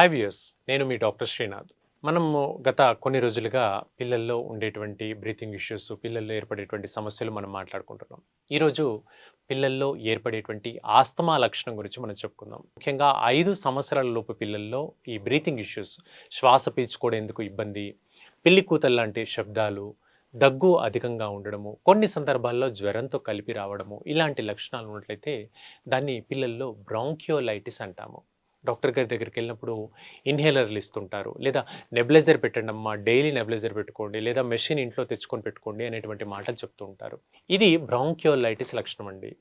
Hi views నేను మీ doctor Srinath. మనము గత కొన్ని రోజులుగా పిల్లల్లో ఉండేటువంటి బ్రీతింగ్ ఇష్యూస్ పిల్లల్లో ఏర్పడేటువంటి సమస్యలు మనం మాట్లాడుకుంటున్నాం. ఈరోజు పిల్లల్లో ఏర్పడేటువంటి ఆస్తమా లక్షణం గురించి మనం చెప్పుకుందాం. ముఖ్యంగా ఐదు సంవత్సరాల లోపు పిల్లల్లో ఈ బ్రీతింగ్ ఇష్యూస్ శ్వాస పీల్చుకోవడేందుకు ఇబ్బంది పిల్లి కూతలు లాంటి శబ్దాలు దగ్గు అధికంగా ఉండడము కొన్ని సందర్భాల్లో జ్వరంతో కలిపి రావడము ఇలాంటి లక్షణాలు ఉన్నట్లయితే దాన్ని పిల్లల్లో బ్రాంక్యోలైటిస్ అంటాము. డాక్టర్ గారి దగ్గరికి వెళ్ళినప్పుడు ఇన్హేలర్లు ఇస్తుంటారు. లేదా నెబ్లైజర్ పెట్టండి అమ్మా డైలీ నెబ్లైజర్ పెట్టుకోండి లేదా మెషిన్ ఇంట్లో తెచ్చుకొని పెట్టుకోండి అనేటువంటి మాటలు చెప్తూ ఉంటారు. ఇది బ్రాంక్యోలైటిస్ లక్షణం అండి.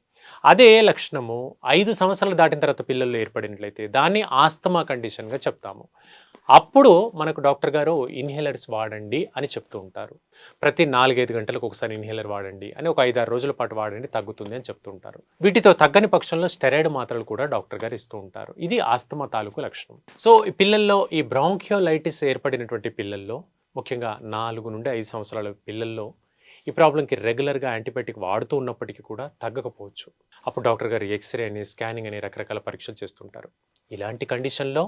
అదే లక్షణము ఐదు సంవత్సరాలు దాటిన తర్వాత పిల్లల్లో ఏర్పడినట్లయితే దాన్ని ఆస్తమా కండిషన్గా చెప్తాము. అప్పుడు మనకు డాక్టర్ గారు ఇన్హేలర్స్ వాడండి అని చెప్తూ ఉంటారు. ప్రతి నాలుగైదు గంటలకు ఒకసారి ఇన్హేలర్ వాడండి అని ఒక ఐదారు రోజుల పాటు వాడండి తగ్గుతుంది అని చెప్తూ ఉంటారు. వీటితో తగ్గని పక్షంలో స్టెరాయిడ్ మాత్రలు కూడా డాక్టర్ గారు ఇస్తూ ఉంటారు. ఇది ఆస్తమా తాలూకు లక్షణం. సో ఈ పిల్లల్లో ఈ బ్రాంక్యోలైటిస్ ఏర్పడినటువంటి పిల్లల్లో ముఖ్యంగా నాలుగు నుండి ఐదు సంవత్సరాల పిల్లల్లో ఈ ప్రాబ్లంకి రెగ్యులర్గా యాంటీబయాటిక్ వాడుతూ ఉన్నప్పటికీ కూడా తగ్గకపోవచ్చు. అప్పుడు డాక్టర్ గారు ఎక్స్రే అని స్కానింగ్ అని రకరకాల పరీక్షలు చేస్తుంటారు. ఇలాంటి కండిషన్లో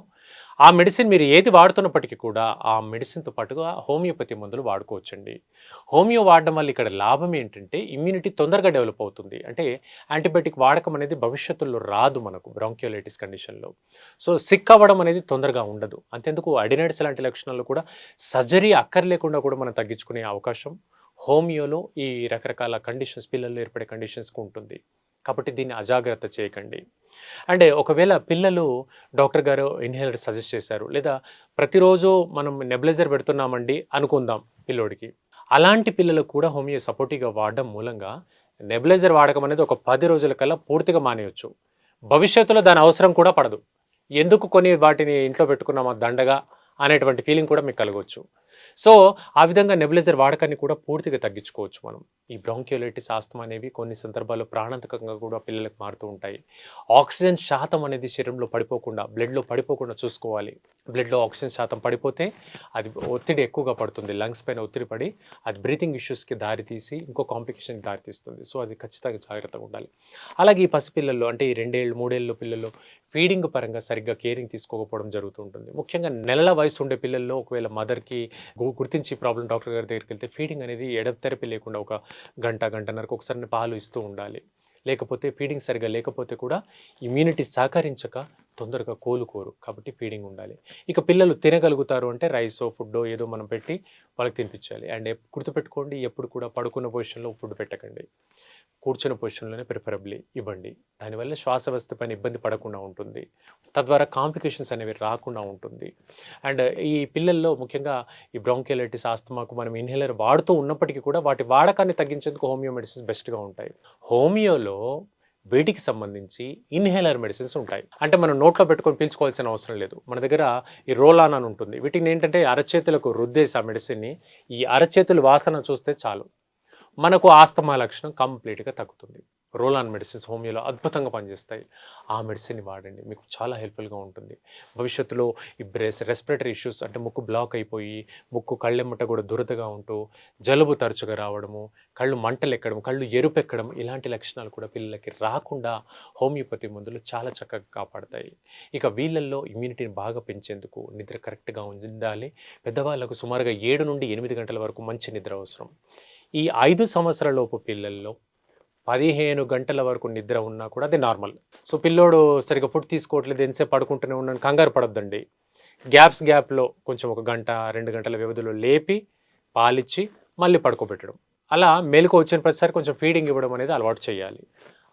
ఆ మెడిసిన్ మీరు ఏది వాడుతున్నప్పటికీ కూడా ఆ మెడిసిన్తో పాటుగా హోమియోపతి మందులు వాడుకోవచ్చండి. హోమియో వాడడం వల్ల ఇక్కడ లాభం ఏంటంటే ఇమ్యూనిటీ తొందరగా డెవలప్ అవుతుంది. అంటే యాంటీబయాటిక్ వాడకం అనేది భవిష్యత్తులో రాదు మనకు బ్రాంక్యోలైటిస్ కండిషన్లో. సో సిక్ అవ్వడం అనేది తొందరగా ఉండదు. అంతేందుకు అడినైడ్స్ లాంటి లక్షణాలు కూడా సర్జరీ అక్కర్లేకుండా కూడా మనం తగ్గించుకునే అవకాశం హోమియోలో ఈ రకరకాల కండిషన్స్ పిల్లల్లో ఏర్పడే కండిషన్స్కి ఉంటుంది. కాబట్టి దీన్ని అజాగ్రత్త చేయకండి. అంటే ఒకవేళ పిల్లలు డాక్టర్ గారు ఇన్హేలర్ సజెస్ట్ చేశారు లేదా ప్రతిరోజు మనం నెబులైజర్ పెడుతున్నామండి అనుకుందాం పిల్లోడికి. అలాంటి పిల్లలు కూడా హోమియో సపోర్టివ్గా వాడడం మూలంగా నెబులైజర్ వాడకం అనేది ఒక పది రోజుల కల్లా పూర్తిగా మానేయచ్చు. భవిష్యత్తులో దాని అవసరం కూడా పడదు. ఎందుకు కొన్ని వాటిని ఇంట్లో పెట్టుకున్నామా దండగా అనేటువంటి ఫీలింగ్ కూడా మీకు కలగవచ్చు సో ఆ విధంగా నెబులైజర్ వాడకాన్ని కూడా పూర్తిగా తగ్గించుకోవచ్చు మనం. ఈ బ్రాంక్యోలైటిస్ ఆస్తమా అనేవి కొన్ని సందర్భాల్లో ప్రాణాంతకంగా కూడా పిల్లలకు మారుతూ ఉంటాయి. ఆక్సిజన్ శాతం అనేది శరీరంలో పడిపోకుండా బ్లడ్లో పడిపోకుండా చూసుకోవాలి. బ్లడ్లో ఆక్సిజన్ శాతం పడిపోతే అది ఒత్తిడి ఎక్కువగా పడుతుంది. లంగ్స్ పైన ఒత్తిడి పడి అది బ్రీతింగ్ ఇష్యూస్కి దారితీసి ఇంకో కాంప్లికేషన్కి దారితీస్తుంది సో అది ఖచ్చితంగా జాగ్రత్తగా ఉండాలి. అలాగే ఈ పసిపిల్లల్లో అంటే ఈ రెండేళ్ళు మూడేళ్ళు పిల్లల్లో ఫీడింగ్ పరంగా సరిగ్గా కేరింగ్ తీసుకోకపోవడం జరుగుతుంటుంది ముఖ్యంగా నెలల వయసు ఉండే పిల్లల్లో ఒకవేళ మదర్కి గుర్తించి ప్రాబ్లం డాక్టర్ గారి దగ్గరికి వెళ్తే ఫీడింగ్ అనేది ఎడతెరపి లేకుండా ఒక గంట గంటన్నరకు ఒకసారి పాలు ఇస్తూ ఉండాలి. లేకపోతే ఫీడింగ్ సరిగా లేకపోతే కూడా ఇమ్యూనిటీ సహకరించక తొందరగా కోలుకోరు కాబట్టి ఫీడింగ్ ఉండాలి. ఇక పిల్లలు తినగలుగుతారు అంటే రైసో ఫుడ్డో ఏదో మనం పెట్టి వాళ్ళకి తినిపించాలి. అండ్ గుర్తుపెట్టుకోండి ఎప్పుడు కూడా పడుకున్న పొజిషన్లో ఫుడ్ పెట్టకండి. కూర్చున్న పొజిషన్లోనే ప్రిఫరబ్లీ ఇవ్వండి. దానివల్ల శ్వాస వ్యవస్థ పైన ఇబ్బంది పడకుండా ఉంటుంది. తద్వారా కాంప్లికేషన్స్ అనేవి రాకుండా ఉంటుంది. అండ్ ఈ పిల్లల్లో ముఖ్యంగా ఈ బ్రాంకెలైటిస్ ఆస్తమాకు మనం ఇన్హేలర్ వాడుతూ ఉన్నప్పటికీ కూడా వాటి వాడకాన్ని తగ్గించేందుకు హోమియో మెడిసిన్స్ బెస్ట్గా ఉంటాయి. హోమియోలో వీటికి సంబంధించి ఇన్హేలర్ మెడిసిన్స్ ఉంటాయి. అంటే మనం నోట్లో పెట్టుకొని పీల్చుకోవాల్సిన అవసరం లేదు. మన దగ్గర ఈ రోలాన్ అని ఉంటుంది. వీటిని ఏంటంటే అరచేతులకు రుద్దేసి ఆ మెడిసిన్ని ఈ అరచేతులు వాసన చూస్తే చాలు. మనకు ఆస్తమా లక్షణం కంప్లీట్గా తగ్గుతుంది. రోలాన్ మెడిసిన్స్ హోమియోలో అద్భుతంగా పనిచేస్తాయి. ఆ మెడిసిన్ వాడండి. మీకు చాలా హెల్ప్ఫుల్గా ఉంటుంది. భవిష్యత్తులో ఈ బ్రెస్ రెస్పిరేటరీ ఇష్యూస్ అంటే ముక్కు బ్లాక్ అయిపోయి ముక్కు కళ్ళెమ్మట కూడా దురదగా ఉంటూ జలుబు తరచుగా రావడము కళ్ళు మంటలు ఎక్కడం కళ్ళు ఎరుపెక్కడం ఇలాంటి లక్షణాలు కూడా పిల్లలకి రాకుండా హోమియోపతి మందులు చాలా చక్కగా కాపాడతాయి. ఇక వీళ్ళల్లో ఇమ్యూనిటీని బాగా పెంచేందుకు నిద్ర కరెక్ట్గా ఉండాలి. పెద్దవాళ్ళకు సుమారుగా ఏడు నుండి ఎనిమిది గంటల వరకు మంచి నిద్ర అవసరం. ఈ ఐదు సంవత్సరాలలోపు పిల్లల్లో పదిహేను గంటల వరకు నిద్ర ఉన్నా కూడా అది నార్మల్. సో పిల్లోడు సరిగా ఫుడ్ తీసుకోవట్లేదు ఎంతసేపు పడుకుంటూనే ఉన్నాను కంగారు పడద్దండి. గ్యాప్స్ గ్యాప్లో కొంచెం ఒక గంట రెండు గంటల వ్యవధిలో లేపి పాలిచ్చి మళ్ళీ పడుకోబెట్టడం. అలా మెలకు వచ్చిన ప్రతిసారి కొంచెం ఫీడింగ్ ఇవ్వడం అనేది అలవాటు చేయాలి.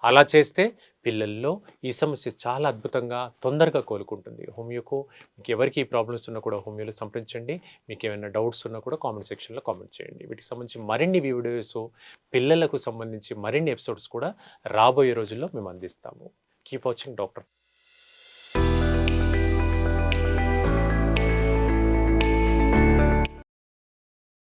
అలా చేస్తే పిల్లల్లో ఈ సమస్య చాలా అద్భుతంగా తొందరగా కోలుకుంటుంది. హోమియోకు మీకు ఎవరికి ఈ ప్రాబ్లమ్స్ ఉన్నా కూడా హోమియోలో సంప్రదించండి. మీకు ఏమైనా డౌట్స్ ఉన్నా కూడా కామెంట్ సెక్షన్లో కామెంట్ చేయండి. వీటికి సంబంధించి మరిన్ని వీడియోస్ పిల్లలకు సంబంధించి మరిన్ని ఎపిసోడ్స్ కూడా రాబోయే రోజుల్లో మేము అందిస్తాము. Keep watching doctor